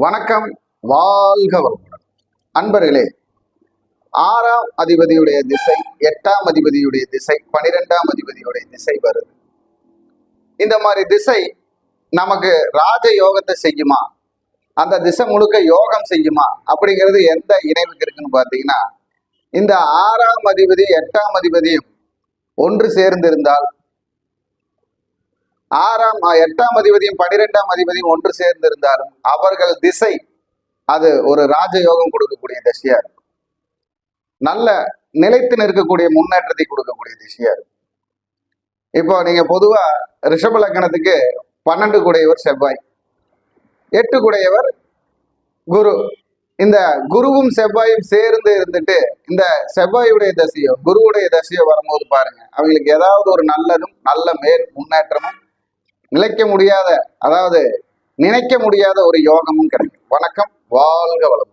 வணக்கம் வாழ்க வளமுடன். அன்பர்களே ஆறாம் அதிபதியுடைய திசை எட்டாம் அதிபதியுடைய திசை பனிரெண்டாம் அதிபதியுடைய திசை வருது. இந்த மாதிரி திசை நமக்கு ராஜ யோகத்தை செய்யுமா? அந்த திசை முழுக்க யோகம் செய்யுமா? அப்படிங்கிறது எந்த இணைவுக்கு இருக்குன்னு பார்த்தீங்கன்னா இந்த ஆறாம் அதிபதி எட்டாம் அதிபதியும் ஒன்று சேர்ந்திருந்தால் ஆறாம் எட்டாம் அதிபதியும் பனிரெண்டாம் அதிபதியும் ஒன்று சேர்ந்திருந்தாலும் அவர்கள் திசை அது ஒரு ராஜயோகம் கொடுக்கக்கூடிய திசையா இருக்கும். நல்ல நிலைத்து நிற்கக்கூடிய முன்னேற்றத்தை கொடுக்கக்கூடிய திசையா இருக்கும். இப்போ நீங்க பொதுவா ரிஷப லக்கணத்துக்கு பன்னெண்டு குடையவர் செவ்வாய் எட்டு குடையவர் குரு. இந்த குருவும் செவ்வாயும் சேர்ந்து இருந்துட்டு இந்த செவ்வாயுடைய தசையோ குருவுடைய தசையோ வரும்போது பாருங்க அவங்களுக்கு ஏதாவது ஒரு நல்லதும் நல்ல மேல் முன்னேற்றமும் நிலைக்க முடியாத அதாவது நினைக்க முடியாத ஒரு யோகமும் கிடைக்கும். வணக்கம் வாழ்க வளம்